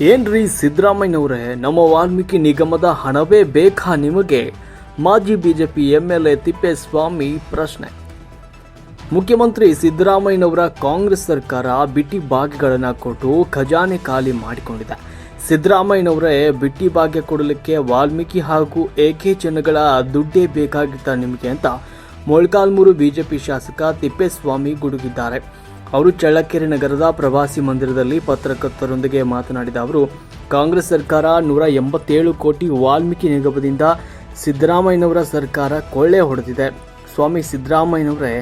ಏನ್ರಿ ಸಿದ್ದರಾಮಯ್ಯನವರೇ? ನಮ್ಮ ವಾಲ್ಮೀಕಿ ನಿಗಮದ ಹಣವೇ ಬೇಕಾ ನಿಮಗೆ? ಮಾಜಿ ಬಿಜೆಪಿ ಎಂಎಲ್ಎ ತಿಪ್ಪೇಸ್ವಾಮಿ ಪ್ರಶ್ನೆ. ಮುಖ್ಯಮಂತ್ರಿ ಸಿದ್ದರಾಮಯ್ಯನವರ ಕಾಂಗ್ರೆಸ್ ಸರ್ಕಾರ ಬಿಟ್ಟಿ ಭಾಗ್ಯಗಳನ್ನು ಕೊಟ್ಟು ಖಜಾನೆ ಖಾಲಿ ಮಾಡಿಕೊಂಡಿದೆ. ಸಿದ್ದರಾಮಯ್ಯನವರೇ, ಬಿಟ್ಟಿ ಭಾಗ್ಯ ಕೊಡಲಿಕ್ಕೆ ವಾಲ್ಮೀಕಿ ಹಾಗೂ ಎಕೆ ಜನಗಳ ದುಡ್ಡೇ ಬೇಕಾಗಿತ್ತ ನಿಮಗೆ ಅಂತ ಮೊಳಕಾಲ್ಮೂರು ಬಿಜೆಪಿ ಶಾಸಕ ತಿಪ್ಪೇಸ್ವಾಮಿ ಗುಡುಗಿದ್ದಾರೆ. ಅವರು ಚಳ್ಳಕೆರೆ ನಗರದ ಪ್ರವಾಸಿ ಮಂದಿರದಲ್ಲಿ ಪತ್ರಕರ್ತರೊಂದಿಗೆ ಮಾತನಾಡಿದ ಅವರು, ಕಾಂಗ್ರೆಸ್ ಸರ್ಕಾರ ನೂರ ಎಂಬತ್ತೇಳು ಕೋಟಿ ವಾಲ್ಮೀಕಿ ನಿಗಮದಿಂದ ಸಿದ್ದರಾಮಯ್ಯನವರ ಸರ್ಕಾರ ಕೊಳ್ಳೆ ಹೊಡೆದಿದೆ. ಸ್ವಾಮಿ ಸಿದ್ದರಾಮಯ್ಯನವರೇ,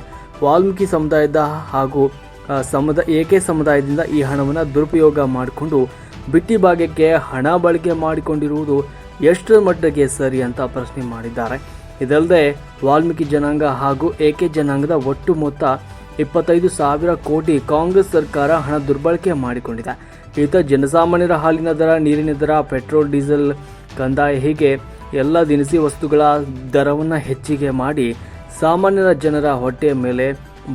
ವಾಲ್ಮೀಕಿ ಸಮುದಾಯದ ಹಾಗೂ ಸಮುದ, ಏಕೆ ಸಮುದಾಯದಿಂದ ಈ ಹಣವನ್ನು ದುರುಪಯೋಗ ಮಾಡಿಕೊಂಡು ಬಿಟ್ಟಿ ಭಾಗ್ಯಕ್ಕೆ ಹಣ ಬಳಕೆ ಮಾಡಿಕೊಂಡಿರುವುದು ಎಷ್ಟರ ಮಟ್ಟಿಗೆ ಸರಿ ಅಂತ ಪ್ರಶ್ನೆ ಮಾಡಿದ್ದಾರೆ. ಇದಲ್ಲದೆ ವಾಲ್ಮೀಕಿ ಜನಾಂಗ ಹಾಗೂ ಏಕೆ ಜನಾಂಗದ ಒಟ್ಟು ಮೊತ್ತ ಇಪ್ಪತ್ತೈದು ಸಾವಿರ ಕೋಟಿ ಕಾಂಗ್ರೆಸ್ ಸರ್ಕಾರ ಹಣ ದುರ್ಬಳಕೆ ಮಾಡಿಕೊಂಡಿದೆ. ಈತ ಜನಸಾಮಾನ್ಯರ ಹಾಲಿನ ದರ, ನೀರಿನ ದರ, ಪೆಟ್ರೋಲ್, ಡೀಸೆಲ್ ಕಂದಾಯ ಹೀಗೆ ಎಲ್ಲ ದಿನಸಿ ವಸ್ತುಗಳ ದರವನ್ನು ಹೆಚ್ಚಿಗೆ ಮಾಡಿ ಸಾಮಾನ್ಯರ ಜನರ ಹೊಟ್ಟೆಯ ಮೇಲೆ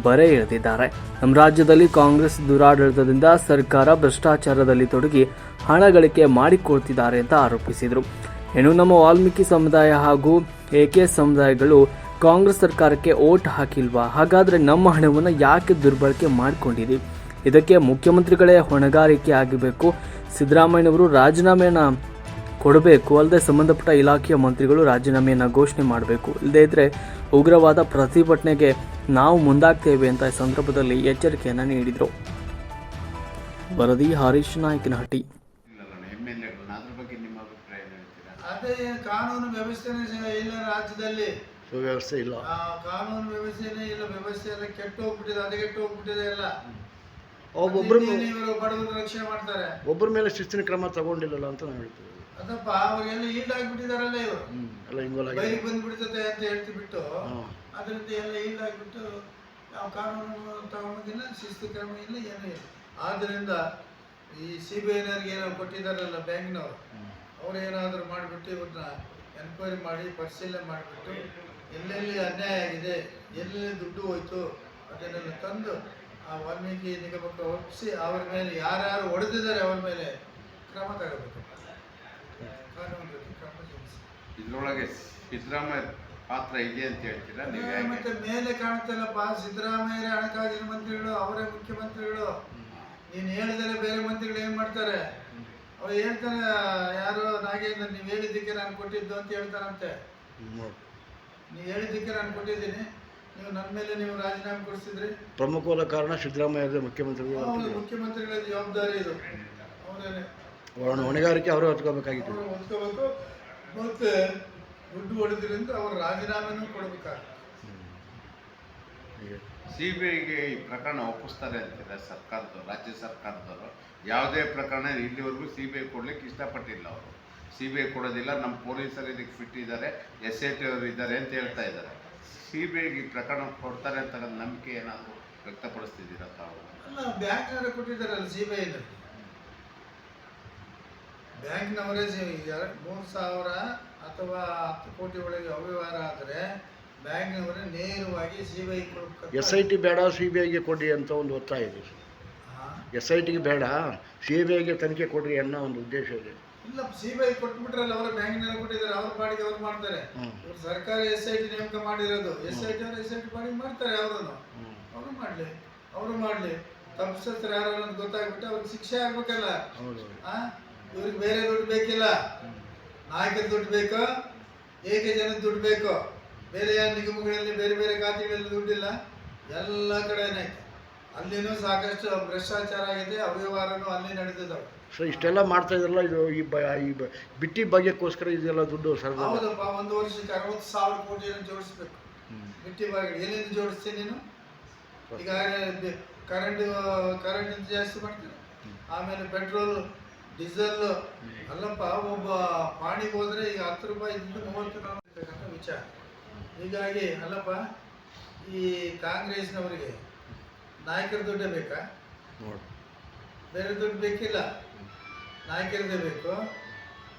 ಬರೆ ಎಳೆದಿದ್ದಾರೆ. ನಮ್ಮ ರಾಜ್ಯದಲ್ಲಿ ಕಾಂಗ್ರೆಸ್ ದುರಾಡಳಿತದಿಂದ ಸರ್ಕಾರ ಭ್ರಷ್ಟಾಚಾರದಲ್ಲಿ ತೊಡಗಿ ಹಣ ಗಳಿಕೆ ಮಾಡಿಕೊಳ್ತಿದ್ದಾರೆ ಅಂತ ಆರೋಪಿಸಿದರು. ಇನ್ನು ನಮ್ಮ ವಾಲ್ಮೀಕಿ ಸಮುದಾಯ ಹಾಗೂ ಎಕೆ ಸಮುದಾಯಗಳು ಕಾಂಗ್ರೆಸ್ ಸರ್ಕಾರಕ್ಕೆ ಓಟ್ ಹಾಕಿಲ್ವಾ? ಹಾಗಾದರೆ ನಮ್ಮ ಹಣವನ್ನು ಯಾಕೆ ದುರ್ಬಳಕೆ ಮಾಡಿಕೊಂಡಿರಿ? ಇದಕ್ಕೆ ಮುಖ್ಯಮಂತ್ರಿಗಳೇ ಹೊಣೆಗಾರಿಕೆ ಆಗಬೇಕು. ಸಿದ್ದರಾಮಯ್ಯನವರು ರಾಜೀನಾಮೆಯನ್ನು ಕೊಡಬೇಕು. ಅಲ್ಲದೆ ಸಂಬಂಧಪಟ್ಟ ಇಲಾಖೆಯ ಮಂತ್ರಿಗಳು ರಾಜೀನಾಮೆಯನ್ನು ಘೋಷಣೆ ಮಾಡಬೇಕು. ಇಲ್ಲದೇ ಇದ್ದರೆ ಉಗ್ರವಾದ ಪ್ರತಿಭಟನೆಗೆ ನಾವು ಮುಂದಾಗ್ತೇವೆ ಅಂತ ಈ ಸಂದರ್ಭದಲ್ಲಿ ಎಚ್ಚರಿಕೆಯನ್ನು ನೀಡಿದರು. ವರದಿ ಹರೀಶ್ ನಾಯಕನಹಟ್ಟಿ. ಕಾನೂನು ವ್ಯವಸ್ಥೆನೇ ಇಲ್ಲ ರಾಜ್ಯದಲ್ಲಿ. ಸುವ್ಯವಸ್ಥೆ ಇಲ್ಲ. ಕಾನೂನು ವ್ಯವಸ್ಥೆನೇ ಇಲ್ಲ ವ್ಯವಸ್ಥೆ ಎಲ್ಲ ಕೆಟ್ಟು ಹೋಗ್ಬಿಟ್ಟಿದೆ ಅದಗೆಟ್ಟು ಹೋಗ್ಬಿಟ್ಟಿದೆ ಎಲ್ಲ ಒಬ್ಬೊಬ್ಬರ ಇವರು ಬಡವರ ರಕ್ಷಣೆ ಮಾಡ್ತಾರೆ. ಒಬ್ಬರ ಮೇಲೆ ಶಿಸ್ತಿನ ಕ್ರಮ ತಗೊಂಡಿಲ್ಲಲ್ಲ ಅಂತ ನಾವು ಹೇಳ್ತೀವಿ. ಅದಪ್ಪ ಅವ್ರಿಗೆಲ್ಲ ಈಲ್ಡ್ ಆಗಿಬಿಟ್ಟಿದಾರಲ್ಲ ಇವರು. ಎಲ್ಲ ಹಿಂಗೋಲ್ ಬೈಲಿಗೆ ಬಂದ್ಬಿಡ್ತದೆ ಅಂತ ಹೇಳ್ತಿಬಿಟ್ಟು ಅದರಿಂದ ಎಲ್ಲ ಈಲ್ಡ್ ಆಗಿಬಿಟ್ಟು ಯಾವ ಕಾನೂನು ತಗೊಂಡಿಲ್ಲ ಶಿಸ್ತು ಕ್ರಮ ಇಲ್ಲ ಏನೂ ಇಲ್ಲ. ಆದ್ದರಿಂದ ಈ ಸಿ ಬಿ ಐನವ್ರಿಗೆ ಏನೋ ಕೊಟ್ಟಿದಾರಲ್ಲ ಬ್ಯಾಂಕ್ನವರು ಅವ್ರು ಏನಾದರೂ ಮಾಡಿಬಿಟ್ಟು ಇವ್ರನ್ನ ಎನ್ಕ್ವೈರಿ ಮಾಡಿ ಪರಿಶೀಲನೆ ಮಾಡಿಬಿಟ್ಟು ಎಲ್ಲೆಲ್ಲಿ ಅನ್ಯಾಯ ಆಗಿದೆ ಎಲ್ಲೆಲ್ಲಿ ದುಡ್ಡು ಹೋಯ್ತು ಅದನ್ನೆಲ್ಲ ತಂದು ಆ ವಾಲ್ಮೀಕಿ ನಿಗಮಕ್ಕೆ ಒಪ್ಪಿಸಿ ಅವರ ಮೇಲೆ ಯಾರ್ಯಾರು ಹೊಡೆದಿದ್ದಾರೆ ಅವರ ಮೇಲೆ ಕ್ರಮ ತಗೋಬೇಕು. ಕಾನೂನು ರೀತಿ ಕ್ರಮ ಇದ್ರೊಳಗೆ ಸಿದ್ದರಾಮಯ್ಯ ಪಾತ್ರ ಇದೆ ಅಂತ ಹೇಳ್ತೀರಾ? ಮತ್ತೆ ಮೇಲೆ ಕಾಣ್ತಲ್ಲಪ್ಪ ಸಿದ್ದರಾಮಯ್ಯ ಹಣಕಾಸಿನ ಮಂತ್ರಿಗಳು ಅವರೇ ಮುಖ್ಯಮಂತ್ರಿಗಳು. ನೀನು ಹೇಳಿದರೆ ಬೇರೆ ಮಂತ್ರಿಗಳು ಏನು ಮಾಡ್ತಾರೆ? ಅವ್ರು ಹೇಳ್ತಾರೆ ಯಾರು ನಾಗೇಂದ್ರ ನೀವು ಹೇಳಿದ್ದಕ್ಕೆ ನಾನು ಕೊಟ್ಟಿದ್ದು ಅಂತ ಹೇಳ್ತಾರಂತೆ. ನೀವು ಹೇಳಿದ್ದಕ್ಕೆ ನಾನು ಕೊಟ್ಟಿದ್ದೀನಿ. ನೀವು ನನ್ನ ಮೇಲೆ ನೀವು ರಾಜೀನಾಮೆ ಕೊಡಿಸಿದ್ರಿ ಪ್ರಮುಖವಾದ ಕಾರಣ ಸಿದ್ದರಾಮಯ್ಯ ಮುಖ್ಯಮಂತ್ರಿಗಳು ಮುಖ್ಯಮಂತ್ರಿಗಳ ಜವಾಬ್ದಾರಿ ಇದು. ಅವರೇನೆ. ಅವರ ಹೊಣೆಗಾರಿಕೆ ಅವರು ಹೊತ್ಕೋಬೇಕಾಗಿತ್ತು. ಅವರು ಹೊಂದ್ಕೋಬೇಕು ಮತ್ತೆ ದುಡ್ಡು ಹೊಡೆದ್ರಿಂದ ಅವರು ರಾಜೀನಾಮೆನೂ ಕೊಡಬೇಕಾಗ್ತದೆ ಹೀಗೆ. ಸಿ ಬಿ ಐಗೆ ಈ ಪ್ರಕರಣ ಒಪ್ಪಿಸ್ತಾರೆ ಅಂತಿದೆ ಸರ್ಕಾರದವರು ರಾಜ್ಯ ಸರ್ಕಾರದವರು. ಯಾವುದೇ ಪ್ರಕರಣ ಇಲ್ಲಿವರೆಗೂ ಸಿ ಬಿ ಐ ಕೊಡ್ಲಿಕ್ಕೆ ಇಷ್ಟಪಟ್ಟಿಲ್ಲ ಅವರು. ಸಿ ಬಿ ಐ ಕೊಡೋದಿಲ್ಲ ನಮ್ಮ ಪೊಲೀಸರು ಇದಕ್ಕೆ ಫಿಟ್ ಇದ್ದಾರೆ ಎಸ್ ಐ ಟಿ ಅವರು ಇದ್ದಾರೆ ಅಂತ ಹೇಳ್ತಾ ಇದ್ದಾರೆ. ಸಿ ಬಿ ಐಗೆ ಈ ಪ್ರಕರಣ ಕೊಡ್ತಾರೆ ಅಂತ ನಂಬಿಕೆ ಏನಾದರೂ ವ್ಯಕ್ತಪಡಿಸ್ತಿದ್ದೀರಾ ತಾವು? ಅಲ್ಲ ಬ್ಯಾಂಕ್ನವರೇ ಕೊಟ್ಟಿದ್ದಾರಲ್ಲ ಸಿ ಬಿ ಐನಲ್ಲಿ ಬ್ಯಾಂಕ್ನವರೇ ಮೂರು ಸಾವಿರ ಅಥವಾ ಹತ್ತು ಕೋಟಿ ಒಳಗೆ ಅವ್ಯವಹಾರ ಆದರೆ ಬ್ಯಾಂಕ್ನವರೇ ನೇರವಾಗಿ C B I S I T ಬೇಡ ಸಿ ಬಿ ಐಗೆ ಕೊಡಿ ಅಂತ ಒಂದು ಒತ್ತಾಯ ಇದೆ. ಎಸ್ ಐ ಟಿಗೆ ಬೇಡ ಸಿ ಬಿ ಐಗೆ ತನಿಖೆ ಕೊಡ್ರಿ ಅನ್ನೋ ಒಂದು ಉದ್ದೇಶ ಇದೆ. ಇಲ್ಲ ಸಿ ಬಿ ಐ ಕೊಟ್ಬಿಟ್ರಲ್ಲ ಅವರ ಬ್ಯಾಂಕ್ನಲ್ಲಿ ಕೊಟ್ಟಿದ್ದಾರೆ ಅವ್ರ ಪಾಡಿಗೆ ಅವ್ರು ಮಾಡ್ತಾರೆ. ಇವ್ರು ಸರ್ಕಾರ ಎಸ್ ಐ ಟಿ ನೇಮಕ ಮಾಡಿರೋದು ಎಸ್ ಐ ಟಿ ಅವರು ಎಸ್ ಐ ಟಿ ಪಾಡಿಗೆ ಮಾಡ್ತಾರೆ ಅವರನ್ನು. ಅವರು ಮಾಡಲಿ ಅವರು ಮಾಡಲಿ. ತಪ್ಪಿಸತ್ರ ಯಾರು ಗೊತ್ತಾಗ್ಬಿಟ್ಟು ಅವ್ರಿಗೆ ಶಿಕ್ಷೆ ಆಗ್ಬೇಕಲ್ಲ? ಇವ್ರಿಗೆ ಬೇರೆ ದುಡ್ಡು ಬೇಕಿಲ್ಲ. ನಾಯಕರ ದುಡ್ಡು ಬೇಕು? ಏಕೆ ಜನ ದುಡ್ಡು ಬೇಕು. ಬೇರೆ ಯಾವ ನಿಗಮಗಳಲ್ಲಿ ಬೇರೆ ಬೇರೆ ಖಾತೆಗಳಲ್ಲಿ ದುಡ್ಡಿಲ್ಲ. ಎಲ್ಲ ಕಡೆನೇ. ಅಲ್ಲಿನೂ ಸಾಕಷ್ಟು ಭ್ರಷ್ಟಾಚಾರ ಆಗಿದೆ ಅವ್ಯವಹಾರನೂ ಅಲ್ಲಿ ನಡೆದಿದ್ದಾವೆ. ಸೊ ಇಷ್ಟೆಲ್ಲ ಮಾಡ್ತಾ ಇದ್ರಲ್ಲ ಇದು ಈ ಬ ಈ ಬ ಬಿಟ್ಟಿ ಭಾಗ್ಯಕ್ಕೋಸ್ಕರ ಇದೆಲ್ಲ ದುಡ್ಡು ಸರ್ಕಾರ ಹೌದಪ್ಪ ಒಂದು ವರ್ಷಕ್ಕೆ ಅರವತ್ತು ಸಾವಿರ ಕೋಟಿಯನ್ನು ಜೋಡಿಸ್ಬೇಕು. ಬಿಟ್ಟಿ ಬಾಗಿಲು ಏನೇನು ಜೋಡಿಸ್ತೀನಿ ನೀನು? ಈಗ ಕರೆಂಟ್ ಕರೆಂಟ್ ಜಾಸ್ತಿ ಮಾಡ್ತೀನಿ ಆಮೇಲೆ ಪೆಟ್ರೋಲ್ ಡೀಸೆಲ್ ಅಲ್ಲಪ್ಪ ಒಬ್ಬ ಪಾಣಿಗೆ ಹೋದ್ರೆ ಈಗ ಹತ್ತು ರೂಪಾಯಿ ಇದ್ದು ಮೂವತ್ತು ರೂಪಾಯಿ ಇರ್ತಕ್ಕಂಥ ವಿಚಾರ. ಹೀಗಾಗಿ ಅಲ್ಲಪ್ಪ ಈ ಕಾಂಗ್ರೆಸ್ನವರಿಗೆ ನಾಯಕರ ದುಡ್ಡೇ ಬೇಕಾ? ನೋಡಿ. ಬೇರೆ ದುಡ್ಡು ಬೇಕಿಲ್ಲ. ನಾಯಕರದೇ ಬೇಕು.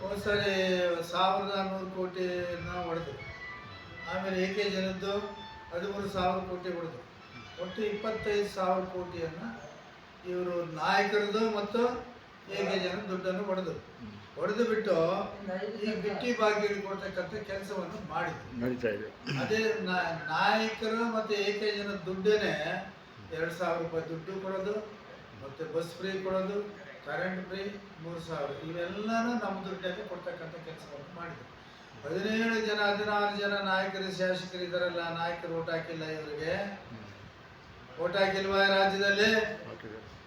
ಒಂದು ಸಾರಿ ಸಾವಿರದ ನೂರು ಕೋಟಿನ ಹೊಡೆದು. ಆಮೇಲೆ ಏಕೆ ಜನದ್ದು ಹದಿಮೂರು ಸಾವಿರ ಕೋಟಿ ಹೊಡೆದು. ಒಟ್ಟು ಇಪ್ಪತ್ತೈದು ಸಾವಿರ ಕೋಟಿಯನ್ನು ಇವರು ನಾಯಕರದ್ದು ಮತ್ತು ಹೇಗೆ ಜನ ದುಡ್ಡನ್ನು ಹೊಡೆದು. ಹೊಡೆದು ಬಿಟ್ಟು ಈ ಬಿಟ್ಟಿ ಬಾಗಿಲು ಕೊಡ್ತಕ್ಕಂಥ ಕೆಲಸವನ್ನು ಮಾಡಿದ್ರು. ಅದೇ ನಾಯಕರು ನಾಯಕರು ಮತ್ತೆ ಏಕೆ ಜನ ದುಡ್ಡೇನೆ ಎರಡು ಸಾವಿರ ರೂಪಾಯಿ ದುಡ್ಡು ಕೊಡೋದು ಮತ್ತು ಬಸ್ ಫ್ರೀ ಕೊಡೋದು ಕರೆಂಟ್ ಫ್ರೀ ಮೂರು ಸಾವಿರ. ಇವೆಲ್ಲನೂ ನಮ್ಮ ದುಡ್ಡಲ್ಲಿ ಕೊಡ್ತಕ್ಕಂಥ ಕೆಲಸವನ್ನು ಮಾಡಿದ್ರು. ಹದಿನೇಳು ಜನ, ಹದಿನಾರು ಜನ ನಾಯಕರು, ಶಾಸಕರು ಇದರಲ್ಲ ನಾಯಕರು ಓಟ್ ಹಾಕಿಲ್ಲ ಇವರಿಗೆ ಓಟ್ ಹಾಕಿಲ್ವಾ ರಾಜ್ಯದಲ್ಲಿ?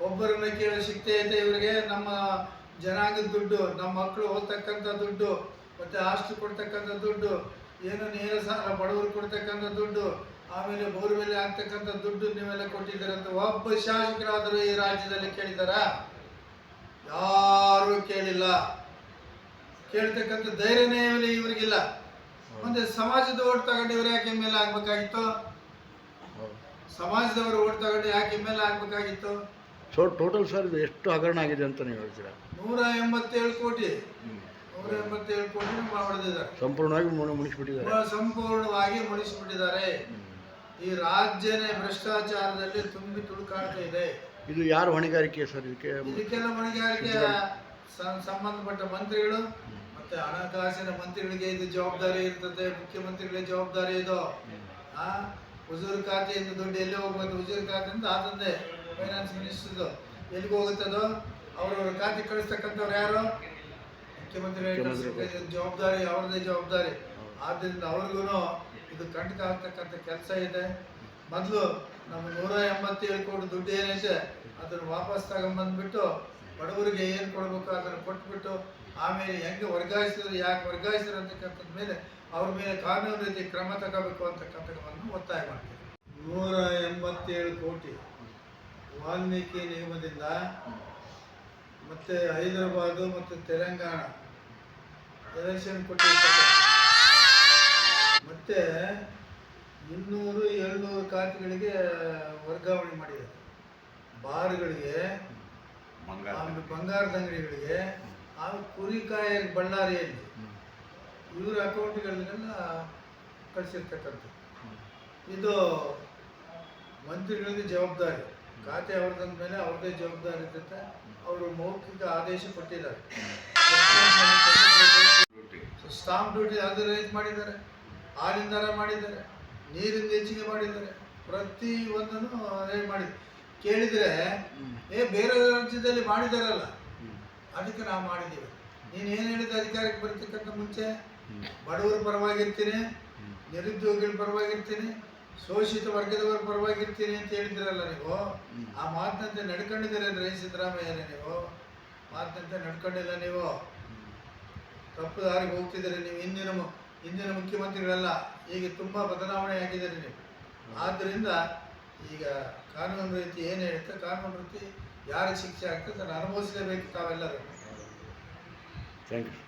ಒಬ್ಬರನ್ನ ಕೇಳಿ ಶಕ್ತಿ ಐತೆ ಇವರಿಗೆ? ನಮ್ಮ ಜನಾಂಗದ ದುಡ್ಡು, ನಮ್ಮ ಮಕ್ಕಳು ಓದ್ತಕ್ಕಂಥ ದುಡ್ಡು, ಮತ್ತೆ ಆಸ್ತಿ ಕೊಡ್ತಕ್ಕಂಥ ದುಡ್ಡು, ಏನು ನೇರ ಸಾಲ ಬಡವರು ಕೊಡ್ತಕ್ಕಂಥ ದುಡ್ಡು, ಆಮೇಲೆ ಬೋರ್ವೆಲ್ ಆಗ್ತಕ್ಕಂಥ ದುಡ್ಡು ನೀವೆಲ್ಲ ಕೊಟ್ಟಿದ್ದೀರಂತ ಒಬ್ಬ ಶಾಸಕರಾದರೂ ಈ ರಾಜ್ಯದಲ್ಲಿ ಕೇಳಿದಾರ ಯಾರು ಕೇಳಿಲ್ಲ. ಕೇಳ್ತಕ್ಕಂಥ ಧೈರ್ಯನೇ ಇವರಿಗಿಲ್ಲ. ಮುಂದೆ ಸಮಾಜದ ಓಟ್ ತಗೊಂಡು ಇವ್ರು ಯಾಕೆ ಮೇಲೆ ಆಗ್ಬೇಕಾಗಿತ್ತು? ಸಮಾಜದವರು ಓಟ್ ತಗೊಂಡು ಯಾಕೆ ಮೇಲೆ ಆಗ್ಬೇಕಾಗಿತ್ತು? ಸೊ ಟೋಟಲ್ ಸರ್ ಇದು ಎಷ್ಟು ಹಗರಣ ಆಗಿದೆ ಅಂತ ನೀವು ಹೇಳ್ತೀರಾ? ನೂರ ಎಂಬತ್ತೇಳು ಕೋಟಿ. ನೂರ ಎಂಬತ್ತೇಳು ಕೋಟಿ ಹೊಡೆದಿದ್ದಾರೆ. ಸಂಪೂರ್ಣವಾಗಿ ಮುಣ- ಮುಣಿಸ್ಬಿಟ್ಟಿದ್ದಾರೆ. ಸಂಪೂರ್ಣವಾಗಿ ಮುಣಿಸ್ಬಿಟ್ಟಿದ್ದಾರೆ. ಈ ರಾಜ್ಯನೇ ಭ್ರಷ್ಟಾಚಾರದಲ್ಲಿ ತುಂಬಿ ತುಳುಕಾಡ್ತಾ ಇದೆ. ಇದು ಯಾರು ಹೊಣೆಗಾರಿಕೆ ಸರ್ ಇದಕ್ಕೆ? ಇದಕ್ಕೆಲ್ಲ ಹೊಣೆಗಾರಿಕೆ ಸಂಬಂಧಪಟ್ಟ ಮಂತ್ರಿಗಳು ಮತ್ತೆ ಹಣಕಾಸಿನ ಮಂತ್ರಿಗಳಿಗೆ ಇದು ಜವಾಬ್ದಾರಿ ಇರ್ತದೆ ಮುಖ್ಯಮಂತ್ರಿಗಳಿಗೆ ಜವಾಬ್ದಾರಿ ಇದು. ಆ ಹುಜೂರ್ ಖಾತೆಯಿಂದ ದುಡ್ಡು ಎಲ್ಲಿ ಹೋಗ್ಬೇಕು? ಹುಜೂರ್ ಖಾತೆಯಿಂದ ಆತಂದೆ ಫೈನಾನ್ಸ್ ಮಿನಿಸ್ಟರ್ದು ಎಲ್ಲಿಗೆ ಹೋಗುತ್ತದೋ ಅವ್ರವ್ರ ಖಾತೆ ಕಳಿಸ್ತಕ್ಕಂಥವ್ರು ಯಾರು? ಮುಖ್ಯಮಂತ್ರಿ ಜವಾಬ್ದಾರಿ ಅವ್ರದ್ದೇ ಜವಾಬ್ದಾರಿ. ಆದ್ದರಿಂದ ಅವ್ರಿಗೂ ಇದು ಕಂಟಕ ಆಗ್ತಕ್ಕಂಥ ಕೆಲಸ ಇದೆ. ಮೊದಲು ನಮ್ಮ ನೂರ ಎಂಬತ್ತೇಳು ಕೋಟಿ ದುಡ್ಡು ಏನೈತೆ ಅದನ್ನು ವಾಪಸ್ ತಗೊಂಬಂದ್ಬಿಟ್ಟು ಬಡವರಿಗೆ ಏನು ಕೊಡಬೇಕು ಅದನ್ನು ಕೊಟ್ಬಿಟ್ಟು ಆಮೇಲೆ ಹೆಂಗೆ ವರ್ಗಾಯಿಸಿದ್ರು, ಯಾಕೆ ವರ್ಗಾಯಿಸಿದ್ರು ಅಂತಕ್ಕಂಥದ್ ಮೇಲೆ ಅವ್ರ ಮೇಲೆ ಕಾನೂನು ರೀತಿ ಕ್ರಮ ತಗೋಬೇಕು ಅಂತಕ್ಕಂಥವನ್ನು ಒತ್ತಾಯ ಮಾಡ್ತೀವಿ. ನೂರ ಎಂಬತ್ತೇಳು ಕೋಟಿ ವಾಲ್ಮೀಕಿ ನಿಯಮದಿಂದ ಮತ್ತೆ ಹೈದರಾಬಾದ್ ಮತ್ತು ತೆಲಂಗಾಣ ಎಲೆಕ್ಷನ್ ಕೊಟ್ಟಿರ್ತಕ್ಕಂಥ ಮತ್ತೆ ಇನ್ನೂರು ಏಳ್ನೂರು ಖಾತೆಗಳಿಗೆ ವರ್ಗಾವಣೆ ಮಾಡಿದ್ದಾರೆ ಬಾರ್ಗಳಿಗೆ ಆಮೇಲೆ ಬಂಗಾರದ ಅಂಗಡಿಗಳಿಗೆ ಆಮೇಲೆ ಕುರಿಕಾಯ ಬಳ್ಳಾರಿಯಲ್ಲಿ. ಇವರ ಅಕೌಂಟ್ಗಳನ್ನೆಲ್ಲ ಕಳಿಸಿರ್ತಕ್ಕಂಥದ್ದು. ಇದು ಮಂತ್ರಿಗಳಿಗೆ ಜವಾಬ್ದಾರಿ. ಖಾತೆ ಅವ್ರದಂದ ಮೇಲೆ ಅವ್ರದ್ದೇ ಜವಾಬ್ದಾರಿ ಇರ್ತೈತೆ. ಅವರು ಮೌಖಿಕ ಆದೇಶ ಕೊಟ್ಟಿದ್ದಾರೆ. ಸ್ಟಾಂಪ್ ಡ್ಯೂಟಿ ಅದರ ರೈಸ್ ಮಾಡಿದ್ದಾರೆ. ಹಾಲಿನ ಮಾಡಿದ್ದಾರೆ. ನೀರಿನ ಹೆಚ್ಚಿಗೆ ಮಾಡಿದ್ದಾರೆ. ಪ್ರತಿ ಒಂದನ್ನು ಏನು ಮಾಡಿ ಕೇಳಿದರೆ ಏ ಬೇರೆ ರಾಜ್ಯದಲ್ಲಿ ಮಾಡಿದಾರಲ್ಲ. ಅದಕ್ಕೆ ನಾವು ಮಾಡಿದ್ದೀವಿ. ನೀನು ಏನು ಹೇಳಿದ ಅಧಿಕಾರಕ್ಕೆ ಬರ್ತಕ್ಕಂಥ ಮುಂಚೆ? ಬಡವರ ಪರವಾಗಿರ್ತೀನಿ ನಿರುದ್ಯೋಗಿಗಳ ಪರವಾಗಿರ್ತೀನಿ ಶೋಷಿತ ವರ್ಗದವರ ಪರವಾಗಿರ್ತೀನಿ ಅಂತ ಹೇಳಿದ್ರಲ್ಲ ನೀವು? ಆ ಮಾತಿನಂತೆ ನಡ್ಕೊಂಡಿದ್ದೀರೇನ್ರಿ ಸಿದ್ದರಾಮಯ್ಯನೇ ನೀವು? ಮಾತಿನಂತೆ ನಡ್ಕೊಂಡಿಲ್ಲ ನೀವು? ತಪ್ಪು ದಾರಿಗೆ ಹೋಗ್ತಿದ್ದೀರಿ ನೀವು. ಹಿಂದಿನ ಹಿಂದಿನ ಮುಖ್ಯಮಂತ್ರಿಗಳೆಲ್ಲ ಈಗ ತುಂಬ ಬದಲಾವಣೆ ಆಗಿದ್ದಾರೆ ನೀವು. ಆದ್ದರಿಂದ ಈಗ ಕಾನೂನು ರೀತಿ ಏನು ಹೇಳುತ್ತೆ? ಕಾನೂನು ರೀತಿ ಯಾರಿಗೆ ಶಿಕ್ಷೆ ಆಗ್ತದೆ ಅದನ್ನು ಅನುಭವಿಸಲೇಬೇಕು ತಾವೆಲ್ಲರೂ. Thank you